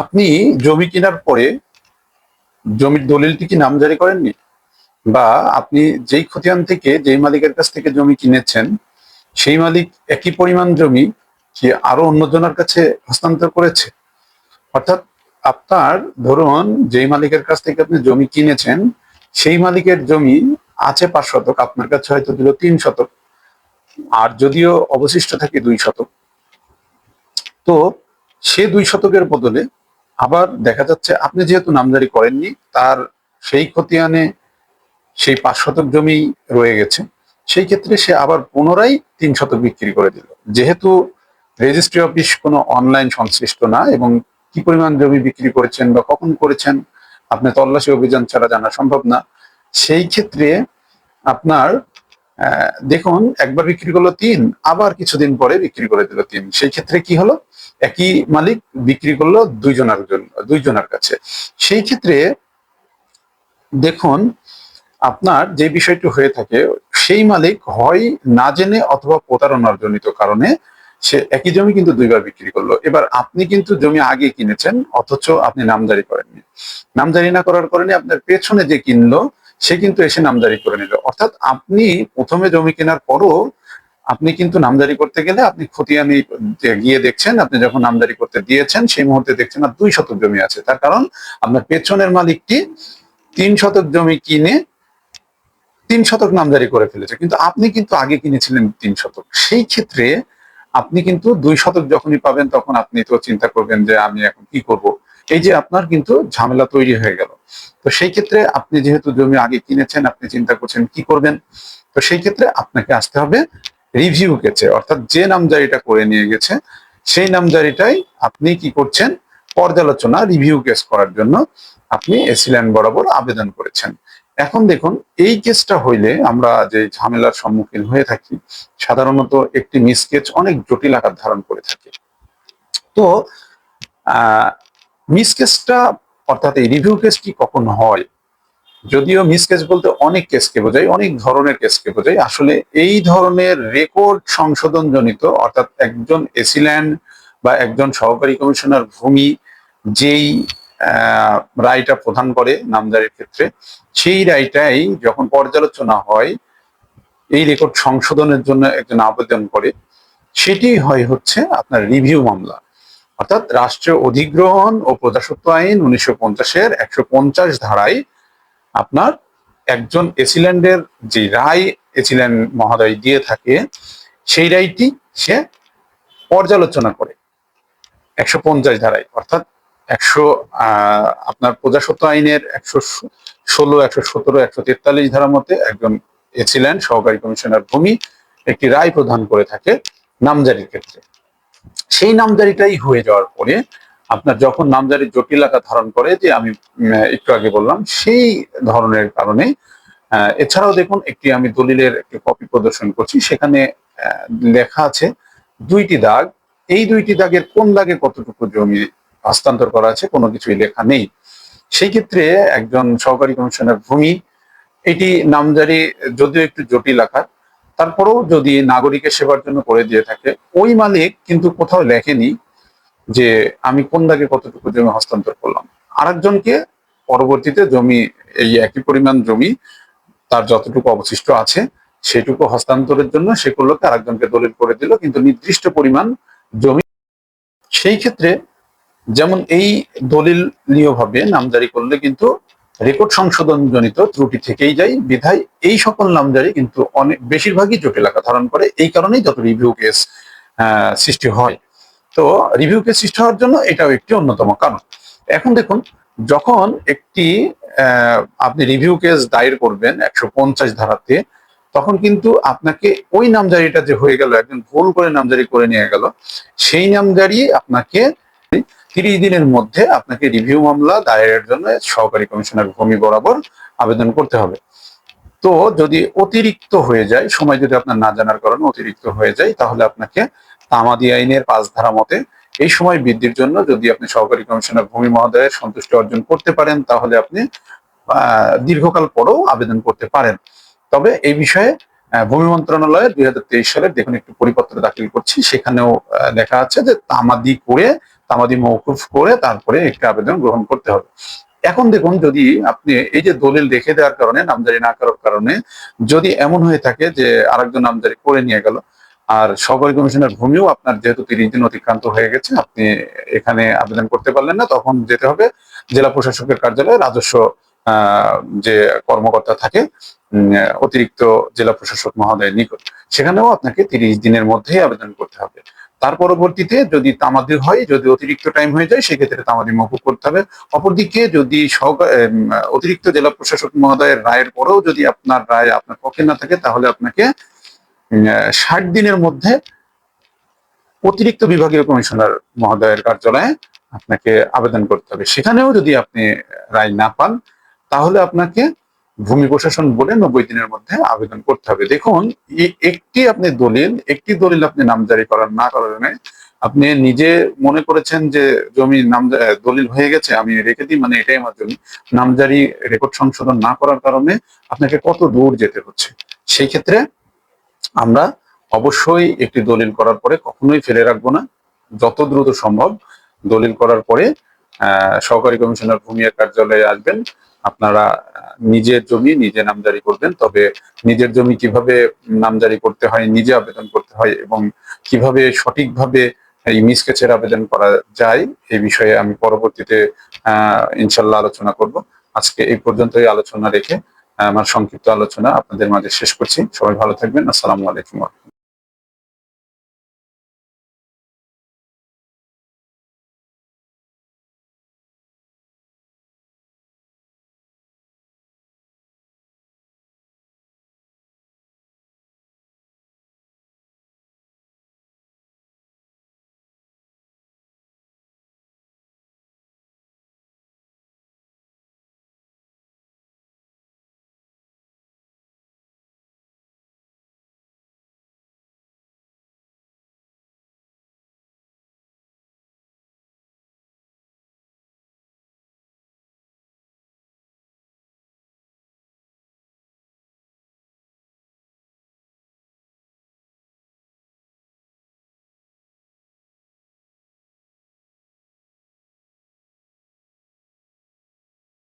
আপনি জমি কেনার পরে জমির দলিলটি কি নামজারি করেননি? বা আপনি যেই খতিয়ান থেকে, যেই মালিকের কাছ থেকে জমি কিনেছেন, সেই মালিক একই পরিমাণ জমি কি আরও অন্যজনের কাছে হস্তান্তর করেছে? অর্থাৎ আপনার ধরুন যেই মালিকের কাছ থেকে আপনি জমি কিনেছেন, সেই মালিকের জমি আছে পাঁচ শতক, আপনার কাছে হয়তো দিল তিন শতক, আর যদিও অবশিষ্ট থাকে দুই শতক। তো সে দুই শতকের বদলে আবার দেখা যাচ্ছে আপনি যেহেতু নামজারি করেননি, তার সেই খতিয়ানে সেই পাঁচ শতক জমি রয়ে গেছে, সেই ক্ষেত্রে সে আবার পুনরায় তিন শতক বিক্রি করে দিল। যেহেতু রেজিস্ট্রি অফিস কোনো অনলাইন সংশ্লিষ্ট না এবং কি পরিমাণ জমি বিক্রি করেছেন বা কখন করেছেন, আপনি তল্লাশি অভিযান ছাড়া জানা সম্ভব না, সেই ক্ষেত্রে আপনার দেখুন, একবার বিক্রি করল তিন, আবার কিছুদিন পরে বিক্রি করে দিল তিন। সেই ক্ষেত্রে কি হলো? একই মালিক বিক্রি করল দুইজনের জন্য দুইজনের কাছে। সেই ক্ষেত্রে দেখুন, আপনার যে বিষয়টি হয়ে থাকে, সেই মালিক হয় না জেনে অথবা প্রতারণার জনিত কারণে সে একই জমি কিন্তু দুইবার বিক্রি করল। এবার আপনি কিন্তু জমি আগে কিনেছেন, অথচ আপনি নামজারি করেননি। নামজারি না করার কারণে আপনার পেছনে যে কিনলো সে কিন্তু এসে নামজারি করে নিল। অর্থাৎ আপনি প্রথমে জমি কেনার পরও আপনি কিন্তু নামদারি করতে গেলে আপনি খতিয়ানি গিয়ে দেখছেন, আপনি যখন নামদারি করতে দিয়েছেন, সেই মুহূর্তে দেখছেন আর দুই শতক জমি আছে। তার কারণ আপনার পেছনের মালিকটি তিন শতক জমি কিনে তিন শতক নামদারি করে ফেলেছে। কিন্তু আপনি কিন্তু আগে কিনেছিলেন তিন শতক। সেই ক্ষেত্রে আপনি কিন্তু দুই শতক যখনই পাবেন তখন আপনি তো চিন্তা করবেন যে আমি এখন কি করব? এই যে আপনার কিন্তু ঝামেলা তৈরি হয়ে গেল। তো সেই ক্ষেত্রে আপনি যেহেতু জমি আগে কিনেছেন, আপনি চিন্তা করছেন কি করবেন? তো সেই ক্ষেত্রে আপনাকে আসতে হবে রিভিউ কেছে অর্থাৎ যে নামজারিটা করে নিয়ে গেছে, সেই নামজারিটাই আপনি কি করছেন? পর্যালোচনা রিভিউ কেস করার জন্য আপনি এসিল্যান্ড বরাবর আবেদন করেছেন। এখন দেখুন, এই কেসটা হইলে আমরা যে ঝামেলার সম্মুখীন হয়ে থাকি, সাধারণত একটি মিসকেচ অনেক জটিল আকার ধারণ করে থাকে। তো মিসকেসটা অর্থাৎ এই রিভিউ কেসটি কখন হয়? যদিও মিস কেস বলতে অনেক কেসকে বোঝায়, অনেক ধরনের কেসকে বোঝায়। আসলে এই ধরনের রেকর্ড সংশোধন জনিত অর্থাৎ একজন এসিল্যান্ড বা একজন সহকারী কমিশনার ভূমি যেই রায়টা প্রদান করে নামজারির ক্ষেত্রে, সেই রায়টাই যখন পর্যালোচনা হয়, এই রেকর্ড সংশোধনের জন্য একজন আবেদন করে, সেটি হয় হচ্ছে আপনার রিভিউ মামলা। অর্থাৎ রাষ্ট্রীয় অধিগ্রহণ ও প্রজাসত্ব আইন উনিশশো পঞ্চাশের একশো পঞ্চাশ ধারায় আপনার একজন এসিল্যান্ডের যে রায় এসিল্যান্ড মহোদয় দিয়ে থাকে, সেই রায়টি সে পর্যালোচনা করে। একশো পঞ্চাশ ধারায়, অর্থাৎ একশো আপনার প্রজাসত্ব আইনের একশো ষোলো, একশো সতেরো, একশো তেতাল্লিশ ধারার মধ্যে একজন এসিল্যান্ড সহকারী কমিশনার ভূমি একটি রায় প্রদান করে থাকে নামজারির ক্ষেত্রে। সেই নামজারিটাই হয়ে যাওয়ার পরে আপনার যখন নামজারির জটিলতা ধারণ করে যে আমি একটু আগে বললাম, সেই ধরনের কারণে এছাড়াও দেখুন, একটি আমি দলিলের একটি কপি প্রদর্শন করছি, সেখানে লেখা আছে দুইটি দাগ। এই দুইটি দাগের কোন দাগে কতটুকু জমি হস্তান্তর করা আছে, কোনো কিছুই লেখা নেই। সেই ক্ষেত্রে একজন সহকারী কমিশনার ভূমি, এটি নামজারি, যদিও একটু জটিল আকার তারপরেও যদি নাগরিকের সেবার জন্য করে দিয়ে থাকে, ওই মালিক কিন্তু কোথাও লেখেনি যে আমি কোন দাগে কতটুকু জমি হস্তান্তর করলাম। আরেকজনকে পরবর্তীতে জমি, এই একই পরিমাণ জমি তার যতটুকু অবশিষ্ট আছে, সেটুকু হস্তান্তরের জন্য সেগুলোকে আরেকজনকে দলিল করে দিল, কিন্তু নির্দিষ্ট পরিমাণ জমি। সেই ক্ষেত্রে যেমন এই দলিলীয় ভাবে নামজারি করলে কিন্তু রেকর্ড সংশোধন জনিত ত্রুটি থেকেই যায়। বিধায় এই সকল নামজারি কিন্তু অনেক বেশিরভাগই জটিলতা ধারণ করে। এই কারণেই যত রিভিউ কেস সৃষ্টি হয়। তো রিভিউ কেস সৃষ্টি হওয়ার জন্য এটাও একটি অন্যতম কারণ। এখন দেখুন, যখন একটি আপনি রিভিউ কেস দায়ের করবেন একশো পঞ্চাশ ধারাতে, তখন কিন্তু আপনাকে ওই নামজারিটা যে হয়ে গেল, একজন ভুল করে নামজারি করে নিয়ে গেল, সেই নামজারি আপনাকে তিরিশ দিনের মধ্যে আপনাকে রিভিউ মামলা, দায়েরের জন্য সহকারী কমিশনার ভূমি বরাবর আবেদন করতে হবে। তো যদি অতিরিক্ত হয়ে যায়, সময় যদি আপনার না জানার কারণে অতিরিক্ত হয়ে যায়, তাহলে আপনাকে তামাদি আইনের পাঁচ ধারা মতে এই সময় বৃদ্ধির জন্য যদি আপনি সহকারী কমিশনার ভূমি মহোদয়ের সন্তুষ্টি অর্জন করতে পারেন, তাহলে আপনি দীর্ঘকাল পরেও আবেদন করতে পারেন। তবে এই বিষয়ে ভূমি মন্ত্রণালয়ে দুই হাজার তেইশ সালের দেখুন একটু পরিপত্র দাখিল করছি, সেখানেও লেখা আছে যে তামাদি করে তামাদি মৌকুফ করে তারপরে একটি আবেদন গ্রহণ করতে হবে। এখন দেখুন, যদি আপনি এই যে দলিল রেখে দেওয়ার কারণে, নামজারি না করার কারণে, যদি এমন হয়ে থাকে যে আরেকজন নামজারি করে নিয়ে গেল, আর সহকারী কমিশনের ভূমিও আপনার যেহেতু তিরিশ দিন অতিক্রান্ত হয়ে গেছে, আপনি এখানে আবেদন করতে পারলেন না, তখন যেতে হবে জেলা প্রশাসকের কার্যালয়ে রাজস্ব যে কর্মকর্তা থাকে অতিরিক্ত জেলা প্রশাসক মহোদয়ের নিকট, সেখানেও আপনাকে তিরিশ দিনের মধ্যেই আবেদন করতে হবে। তার পরবর্তীতে যদি তামাদি হয়, যদি অতিরিক্ত টাইম হয়ে যায়, সেক্ষেত্রে তামাদি মকুব করতে হবে। অপরদিকে যদি অতিরিক্ত জেলা প্রশাসক মহোদয়ের রায়ের পরেও যদি আপনার রায় আপনার পক্ষে না থাকে, তাহলে আপনাকে ষাট দিনের মধ্যে অতিরিক্ত বিভাগীয় কমিশনার মহোদয়ের কার্যালয়ে আপনাকে আবেদন করতে হবে। সেখানেও যদি আপনি রায় না পান, তাহলে আপনাকে ভূমি প্রশাসন বলে নব্বই দিনের মধ্যে আবেদন করতে হবে। দেখুন একটি আপনি দলিল, একটি দলিল আপনি নামজারি করার না কারণে আপনি নিজে মনে করেছেন যে জমি নাম দলিল হয়ে গেছে, আমি রেখে দিই মানে এটাই আমার জমি। নামজারি, রেকর্ড সংশোধন না করার কারণে আপনাকে কত দূর যেতে হচ্ছে। সেই ক্ষেত্রে আমরা অবশ্যই একটি দলিল করার পরে কখনোই ফেলে রাখব না। যত দ্রুত সম্ভব দলিল করার পরে সহকারী কমিশনার ভূমির কার্যালয়ে আসবেন। আপনারা নিজের জমি নিজে নামজারি করবেন, তবে নিজের জমি কীভাবে নামজারি করতে হয়, নিজে আবেদন করতে হয় এবং কীভাবে সঠিকভাবে এই মিসকেচের আবেদন করা যায়, এই বিষয়ে আমি পরবর্তীতে ইনশাল্লাহ আলোচনা করব। আজকে এই পর্যন্তই আলোচনা রেখে, আমার সংক্ষিপ্ত আলোচনা আপনাদের মাঝে শেষ করছি। সবাই ভালো থাকবেন। আসসালামু আলাইকুম।